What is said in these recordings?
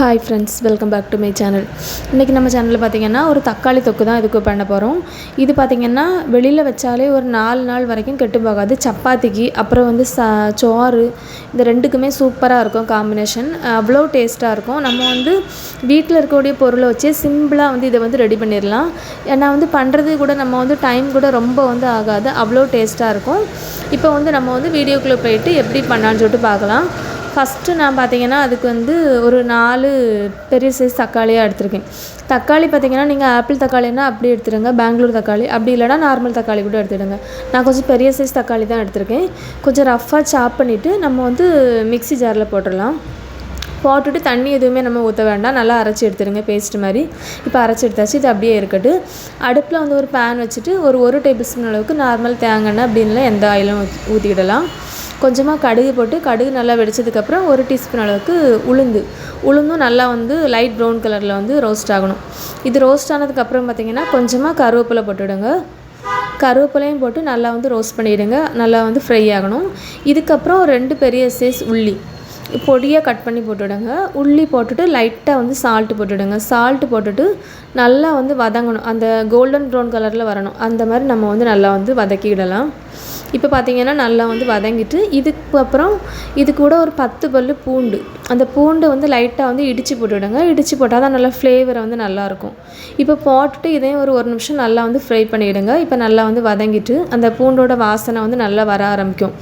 Hi friends welcome back to my channel இன்றைக்கி நம்ம சேனலில் பார்த்தீங்கன்னா ஒரு தக்காளி தொக்கு தான் இதுக்கு பண்ண போகிறோம் இது பார்த்திங்கன்னா வெளியில் வச்சாலே ஒரு நாலு நாள் வரைக்கும் கெட்டு போகாது. சப்பாத்திக்கு அப்புறம் வந்து ச சோறு இந்த ரெண்டுக்குமே சூப்பராக இருக்கும் காம்பினேஷன் அவ்வளோ டேஸ்ட்டாக இருக்கும். நம்ம வந்து வீட்டில் இருக்கக்கூடிய பொருளை வச்சே சிம்பிளாக வந்து இதை வந்து ரெடி பண்ணிடலாம். ஏன்னா வந்து பண்ணுறது கூட நம்ம வந்து டைம் கூட ரொம்ப வந்து ஆகாது. அவ்வளோ டேஸ்ட்டாக இருக்கும். இப்போ வந்து நம்ம வந்து வீடியோக்குள்ளே போயிட்டு எப்படி பண்ணான்னு சொல்லிட்டு பார்க்கலாம். ஃபஸ்ட்டு நான் பார்த்தீங்கன்னா அதுக்கு வந்து ஒரு நாலு பெரிய சைஸ் தக்காளியாக எடுத்திருக்கேன். தக்காளி பார்த்தீங்கன்னா நீங்கள் ஆப்பிள் தக்காளினா அப்படி எடுத்துடுங்க பெங்களூர் தக்காளி. அப்படி இல்லைனா நார்மல் தக்காளி கூட எடுத்துடுங்க. நான் கொஞ்சம் பெரிய சைஸ் தக்காளி தான் எடுத்திருக்கேன். கொஞ்சம் ரஃப்பாக சாப் பண்ணிவிட்டு நம்ம வந்து மிக்சி ஜாரில் போட்டுடலாம். போட்டுட்டு தண்ணி எதுவுமே நம்ம ஊற்ற வேண்டாம். நல்லா அரைச்சி எடுத்துடுங்க பேஸ்ட் மாதிரி. இப்போ அரைச்சி எடுத்தாச்சு இது அப்படியே இருக்கட்டும். அடுப்பில் வந்து ஒரு பேன் வச்சுட்டு ஒரு ஒரு டேபிள் ஸ்பூன் அளவுக்கு நார்மல் தேங்காய் அப்படின்லாம் எந்த ஆயிலும் ஊற்றிக்கிடலாம் கொஞ்சமாக கடுகு போட்டு கடுகு நல்லா வெடிச்சதுக்கப்புறம் ஒரு டீஸ்பூன் அளவுக்கு உளுந்து. உளுந்தும் நல்லா வந்து லைட் ப்ரௌன் கலரில் வந்து ரோஸ்ட் ஆகணும். இது ரோஸ்ட் ஆனதுக்கப்புறம் பார்த்திங்கன்னா கொஞ்சமாக கருவேப்பிலை போட்டுவிடுங்க கருவேப்பிலையும் போட்டு நல்லா வந்து ரோஸ்ட் பண்ணிவிடுங்க நல்லா வந்து ஃப்ரை ஆகணும். இதுக்கப்புறம் ரெண்டு பெரிய சைஸ் உள்ளி. பொடியாக கட் பண்ணி போட்டுவிடுங்க உள்ளி போட்டுட்டு லைட்டாக வந்து சால்ட்டு போட்டுவிடுங்க சால்ட்டு போட்டுட்டு நல்லா வந்து வதங்கணும். அந்த கோல்டன் ப்ரௌன் கலரில் வரணும். அந்த மாதிரி நம்ம வந்து நல்லா வந்து வதக்கிவிடலாம் இப்போ பார்த்திங்கன்னா நல்லா வந்து வதங்கிட்டு இதுக்கு அப்புறம் இது கூட ஒரு பத்து பல் பூண்டு. அந்த பூண்டை வந்து லைட்டாக வந்து இடித்து போட்டுவிடுங்க இடித்து போட்டால் தான் நல்லா ஃப்ளேவர் வந்து நல்லாயிருக்கும். இப்போ போட்டுட்டு இதையும் ஒரு ஒரு நிமிஷம் நல்லா வந்து ஃப்ரை பண்ணிவிடுங்க இப்போ நல்லா வந்து வதங்கிட்டு அந்த பூண்டோட வாசனை வந்து நல்லா வர ஆரம்பிக்கும்.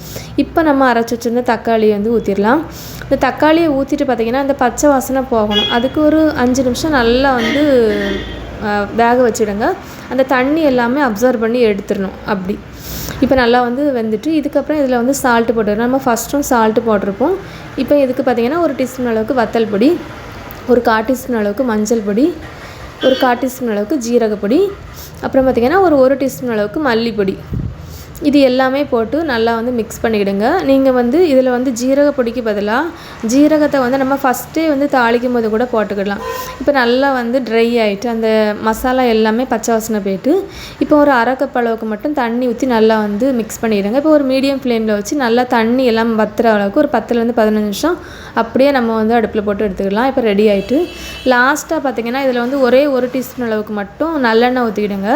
இப்போ நம்ம அரைச்சி வச்சிருந்த தக்காளியை வந்து ஊற்றிடலாம் இந்த தக்காளியை ஊற்றிட்டு பார்த்திங்கன்னா அந்த பச்சை வாசனை போகணும். அதுக்கு ஒரு அஞ்சு நிமிஷம் நல்லா வந்து வேக வச்சுடுங்க. அந்த தண்ணி எல்லாமே அப்சர்வ் பண்ணி எடுத்துடணும். அப்படி. இப்போ நல்லா வந்து வெந்துட்டு இதுக்கப்புறம் இதில் வந்து சால்ட்டு போட்டுருக்கோம் நம்ம ஃபஸ்ட்டும் சால்ட்டு போட்டிருப்போம். இப்போ இதுக்கு பார்த்திங்கன்னா ஒரு டீஸ்பூன் அளவுக்கு வத்தல் பொடி ஒரு கால் டீஸ்பூன் அளவுக்கு மஞ்சள் பொடி ஒரு கால் டீஸ்பூன் அளவுக்கு ஜீரகப்பொடி அப்புறம் பார்த்திங்கன்னா ஒரு ஒரு டீஸ்பூன் அளவுக்கு மல்லிப்பொடி. இது எல்லாமே போட்டு நல்லா வந்து மிக்ஸ் பண்ணிவிடுங்க நீங்கள் வந்து இதில் வந்து ஜீரக பொடிக்கு பதிலாக ஜீரகத்தை வந்து நம்ம ஃபஸ்ட்டே வந்து தாளிக்கும் போது கூட போட்டுக்கிடலாம். இப்போ நல்லா வந்து ட்ரை ஆகிட்டு அந்த மசாலா எல்லாமே பச்சை வாசனை போயிட்டு இப்போ ஒரு அரை கப் அளவுக்கு மட்டும் தண்ணி ஊற்றி நல்லா வந்து மிக்ஸ் பண்ணிவிடுங்க இப்போ ஒரு மீடியம் ஃப்ளேமில் வச்சு நல்லா தண்ணி எல்லாம் வத்துற அளவுக்கு ஒரு பத்துலேருந்து பதினஞ்சு நிமிஷம் அப்படியே நம்ம வந்து அடுப்பில் போட்டு எடுத்துக்கலாம் இப்போ ரெடி ஆகிட்டு லாஸ்ட்டாக பார்த்திங்கன்னா இதில் வந்து ஒரே ஒரு டீஸ்பூன் அளவுக்கு மட்டும் நல்லெண்ணெய் ஊற்றிக்கிடுங்க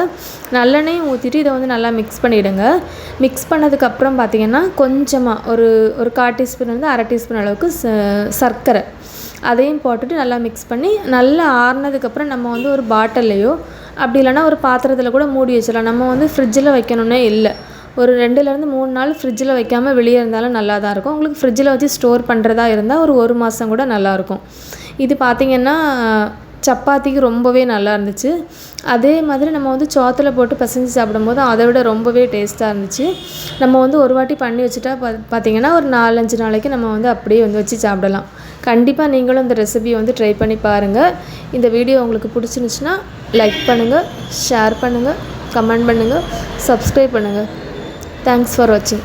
நல்லெண்ணெயும் ஊற்றிட்டு இதை வந்து நல்லா மிக்ஸ் பண்ணிவிடுங்க மிக்ஸ் பண்ணதுக்கப்புறம் பார்த்திங்கன்னா கொஞ்சமாக ஒரு ஒரு கால் டீஸ்பூன் வந்து அரை டீஸ்பூன் அளவுக்கு ச சர்க்கரை. அதையும் போட்டுட்டு நல்லா மிக்ஸ் பண்ணி நல்லா ஆறுனதுக்கப்புறம் நம்ம வந்து ஒரு பாட்டில்லையோ அப்படி இல்லைனா ஒரு பாத்திரத்தில் கூட மூடி வச்சிடலாம். நம்ம வந்து ஃப்ரிட்ஜில் வைக்கணுன்னே இல்லை. ஒரு ரெண்டுலேருந்து மூணு நாள் ஃப்ரிட்ஜில் வைக்காமல் வெளியே இருந்தாலும் நல்லா தான் இருக்கும். உங்களுக்கு ஃப்ரிட்ஜில் வச்சு ஸ்டோர் பண்ணுறதா இருந்தால் ஒரு ஒரு மாதம் கூட நல்லாயிருக்கும். இது பார்த்திங்கன்னா சப்பாத்திக்கு ரொம்பவே நல்லா இருந்துச்சு. அதே மாதிரி நம்ம வந்து சோத்தில் போட்டு பிசைஞ்சு சாப்பிடும்போது அதை விட ரொம்பவே டேஸ்ட்டாக இருந்துச்சு. நம்ம வந்து ஒரு வாட்டி பண்ணி வச்சுட்டா பா பார்த்திங்கன்னா ஒரு நாலஞ்சு நாளைக்கு நம்ம வந்து அப்படியே வந்து வச்சு சாப்பிடலாம். கண்டிப்பாக நீங்களும் இந்த ரெசிபியை வந்து ட்ரை பண்ணி பாருங்கள் இந்த வீடியோ உங்களுக்கு பிடிச்சிருந்துச்சுன்னா லைக் பண்ணுங்கள் ஷேர் பண்ணுங்கள் கமெண்ட் பண்ணுங்கள் சப்ஸ்கிரைப் பண்ணுங்கள் தேங்க்ஸ் ஃபார் வாட்சிங்